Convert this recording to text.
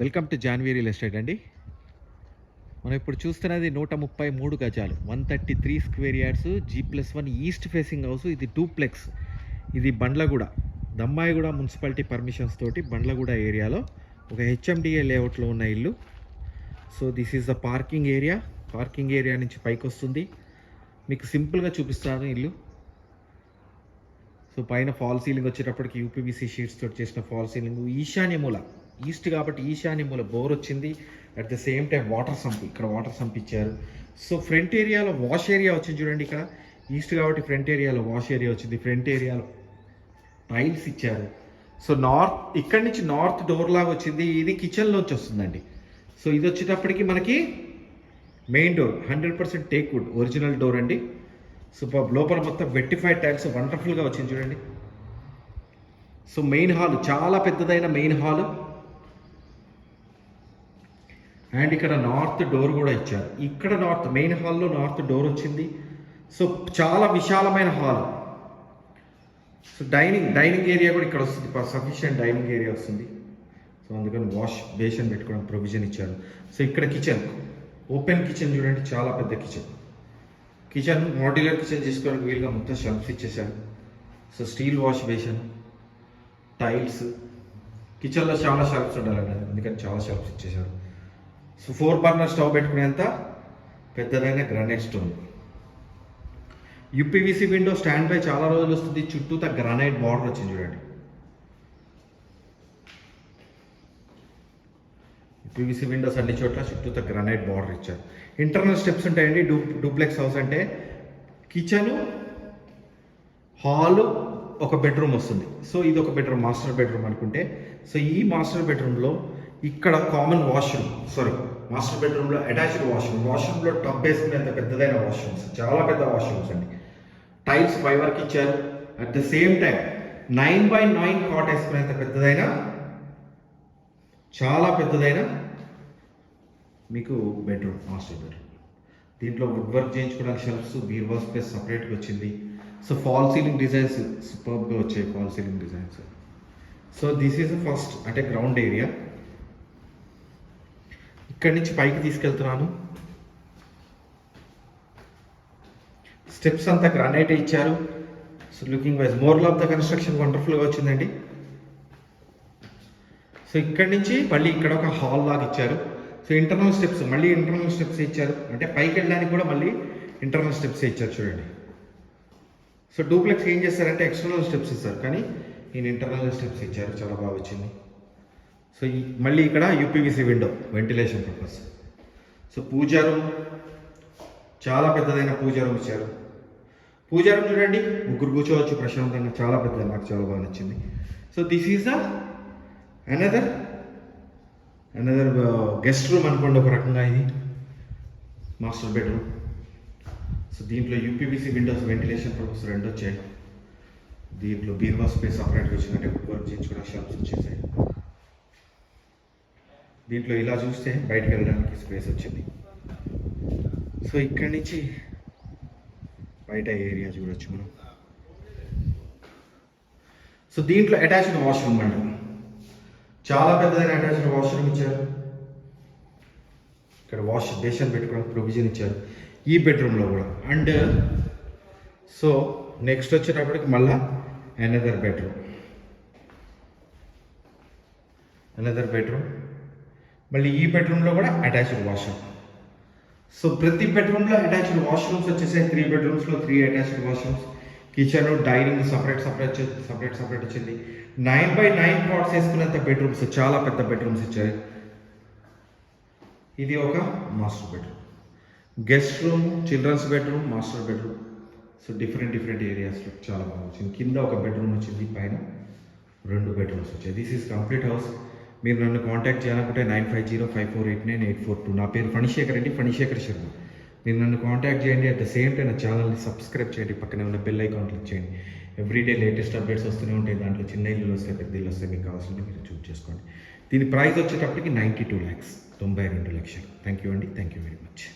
Welcome to Janvi real estate అండి. మనం ఇప్పుడు చూస్తున్నది నూట ముప్పై మూడు గజాలు. One thirty three square yards G plus one east facing house ఇది డూప్లెక్స్. ఇది బండ్లగూడ దమ్మాయిగూడ మున్సిపాలిటీ పర్మిషన్స్ తోటి బండ్లగూడ ఏరియాలో ఒక హెచ్ఎండిఏ లేఅవుట్లో ఉన్న ఇల్లు. So this is the parking area. Parking area నుంచి పైకి వస్తుంది మీకు సింపుల్గా చూపిస్తాను ఇల్లు. సో పైన ఫాల్ సీలింగ్ వచ్చేటప్పటికి యూపీబీసీ షీట్స్ తోటి చేసిన ఫాల్ సీలింగ్. ఈశాన్య మూల. ఈస్ట్ కాబట్టి ఈశాన్యముల బోర్ వచ్చింది. At the same time water sump ఇక్కడ వాటర్ సంప్ ఇచ్చారు. సో ఫ్రంట్ ఏరియాలో వాష్ ఏరియా వచ్చింది చూడండి ఇక్కడ. ఈస్ట్ కాబట్టి ఫ్రంట్ ఏరియాలో వాష్ ఏరియా వచ్చింది. ఫ్రంట్ ఏరియాలో టైల్స్ ఇచ్చారు. సో నార్త్ ఇక్కడి నుంచి నార్త్ డోర్ లాగా వచ్చింది. ఇది కిచెన్లోంచి వస్తుందండి. సో ఇది వచ్చేటప్పటికి మనకి main door hundred percent teak wood original door అండి. సూపర్ లోపల మొత్తం వెట్టిఫైడ్ టైల్స్ వండర్ఫుల్గా వచ్చింది చూడండి. సో మెయిన్ హాల్ చాలా పెద్దదైన మెయిన్ హాల్ అండ్ ఇక్కడ నార్త్ డోర్ కూడా ఇచ్చారు. ఇక్కడ నార్త్ మెయిన్ హాల్లో నార్త్ డోర్ వచ్చింది. సో చాలా విశాలమైన hall so dining dining area కూడా ఇక్కడ వస్తుంది. సఫిషియంట్ డైనింగ్ ఏరియా వస్తుంది. సో అందుకని వాష్ బేషన్ పెట్టుకోవడం ప్రొవిజన్ ఇచ్చారు. సో ఇక్కడ కిచెన్ ఓపెన్ కిచెన్ చూడండి చాలా పెద్ద కిచెన్ కిచెన్ మోడ్యులర్ కిచెన్ చేసుకోవడానికి వీలుగా మొత్తం షెల్ఫ్స్ ఇచ్చేసారు so steel wash basin tiles కిచెన్లో చాలా షెల్ఫ్స్ ఉండాలండి. అందుకని చాలా షెల్ఫ్స్ ఇచ్చేసారు ఫోర్ బర్నర్ స్టవ్ పెట్టుకునేంత పెద్దదైన granite stone UPVC window stand by చాలా రోజులు వస్తుంది. చుట్టూతా గ్రానైట్ బార్డర్ వచ్చింది చూడండి. యూపీవీసీ విండోస్ అన్ని చోట్ల చుట్టూతో గ్రానైట్ బార్డర్ ఇచ్చారు. ఇంటర్నల్ స్టెప్స్ ఉంటాయండి. డూ డూప్లెక్స్ హౌస్ అంటే కిచెను హాలు ఒక బెడ్రూమ్ వస్తుంది. సో ఇది ఒక బెడ్రూమ్ మాస్టర్ బెడ్రూమ్ అనుకుంటే. సో ఈ మాస్టర్ బెడ్రూమ్లో ఇక్కడ కామన్ వాష్రూమ్ సారీ మాస్టర్ బెడ్రూమ్లో అటాచ్డ్ వాష్రూమ్ వాష్రూమ్లో టబ్ వేసుకునేంత పెద్దదైన వాష్రూమ్స్ చాలా పెద్ద వాష్రూమ్స్ అండి. టైల్స్ పై వరకు ఇచ్చారు. At the same time nine by nine cot వేసుకునేంత పెద్దదైన చాలా పెద్దదైన మీకు బెడ్రూమ్ మాస్టర్ బెడ్రూమ్ దీంట్లో వుడ్ వర్క్ చేయించుకోవడానికి షెల్ఫ్స్ బీర్వా స్పేస్ సపరేట్గా వచ్చింది. సో ఫాల్ సీలింగ్ డిజైన్స్ సూపర్గా వచ్చాయి false ceiling designs so this is first అంటే గ్రౌండ్ ఏరియా ఇక్కడి నుంచి పైకి తీసుకెళ్తున్నాను. స్టెప్స్ అంతా గ్రానైట్ ఇచ్చారు. So looking wise moral of the construction వండర్ఫుల్గా వచ్చిందండి. సో ఇక్కడి నుంచి మళ్ళీ ఇక్కడ ఒక హాల్ లాగా ఇచ్చారు. సో ఇంటర్నల్ స్టెప్స్ మళ్ళీ ఇంటర్నల్ స్టెప్స్ ఇచ్చారు. అంటే పైకి వెళ్ళడానికి కూడా మళ్ళీ ఇంటర్నల్ స్టెప్స్ ఇచ్చారు చూడండి. సో డూప్లెక్స్ ఏం చేస్తారంటే ఎక్స్టర్నల్ స్టెప్స్ ఇస్తారు. కానీ నేను ఇంటర్నల్ స్టెప్స్ ఇచ్చారు. చాలా బాగా వచ్చింది. సో మళ్ళీ ఇక్కడ UPVC window ventilation purpose so puja room చాలా పెద్దదైన పూజా రూమ్ ఇచ్చారు. పూజా రూమ్ చూడండి ముగ్గురు కూర్చోవచ్చు ప్రశాంతంగా చాలా పెద్దది నాకు చాలా బాగా నచ్చింది. So this is the another another guest room అనుకోండి ఒక రకంగా ఇది. మాస్టర్ బెడ్రూమ్ సో దీంట్లో యూపీబీసీ విండోస్ వెంటిలేషన్ పర్పస్ రెండు వచ్చాయి. దీంట్లో బీర్వా స్పేస్ సపరేట్గా వచ్చిందంటే వర్క్ చేయించుకోవడానికి షాప్స్ వచ్చేసి దీంట్లో ఇలా చూస్తే బయటకు వెళ్ళడానికి స్పేస్ వచ్చింది. సో ఇక్కడి నుంచి బయట ఏరియా చూడొచ్చు మనం. సో దీంట్లో అటాచ్డ్ వాష్రూమ్ అంట చాలా పెద్దదైన అటాచ్డ్ వాష్రూమ్ ఇచ్చారు. ఇక్కడ వాష్ బేషన్ పెట్టుకోవడానికి ప్రొవిజన్ ఇచ్చారు. ఈ బెడ్రూమ్లో కూడా. అండ్ సో నెక్స్ట్ వచ్చేటప్పటికి మళ్ళా అనదర్ బెడ్రూమ్ అనదర్ బెడ్రూమ్ మళ్ళీ ఈ బెడ్రూమ్లో కూడా అటాచ్డ్ వాష్రూమ్. సో ప్రతి బెడ్రూమ్లో అటాచ్డ్ వాష్రూమ్స్ వచ్చేసాయి. Three బెడ్రూమ్స్లో three attached washrooms. Kitchen dining separate separate separate separate వచ్చింది. నైన్ బై నైన్ పాట్స్ వేసుకునేంత బెడ్రూమ్స్ చాలా పెద్ద బెడ్రూమ్స్ ఇచ్చారు. ఇది ఒక master bedroom. Guest room children's bedroom master bedroom. So different different ఏరియాస్లో చాలా బాగా వచ్చింది. కింద ఒక బెడ్రూమ్ వచ్చింది పైన రెండు బెడ్రూమ్స్ వచ్చాయి. దిస్ ఈస్ కంప్లీట్ హౌస్ మీరు నన్ను కాంటాక్ట్ చేయాలనుకుంటే nine five zero five four eight nine eight four two నా పేరు ఫణిశేఖర్ అండి. ఫణిశేఖర్ శర్మ. మీరు నన్ను కాంటాక్ట్ చేయండి. అట్ ద సేమ్ టైం నా ఛానల్ని సబ్స్క్రైబ్ చేయండి. పక్కనే ఉన్న బెల్ ఐకాన్ క్లిక్ చేయండి. ఎవ్రీడే లేటెస్ట్ అప్డేట్స్ వస్తూనే ఉంటాయి. దాంట్లో చిన్న ఇల్లు వస్తాయి. పెద్ద ఇల్లు వస్తాయి. మీకు కావాల్సింది మీరు చూస్ చేసుకోండి. దీని ప్రైస్ వచ్చేటప్పటికి నైంటీ టూ ల్యాక్స్ తొంభై రెండు లక్షలు. థ్యాంక్ యూ అండి. Thank you very much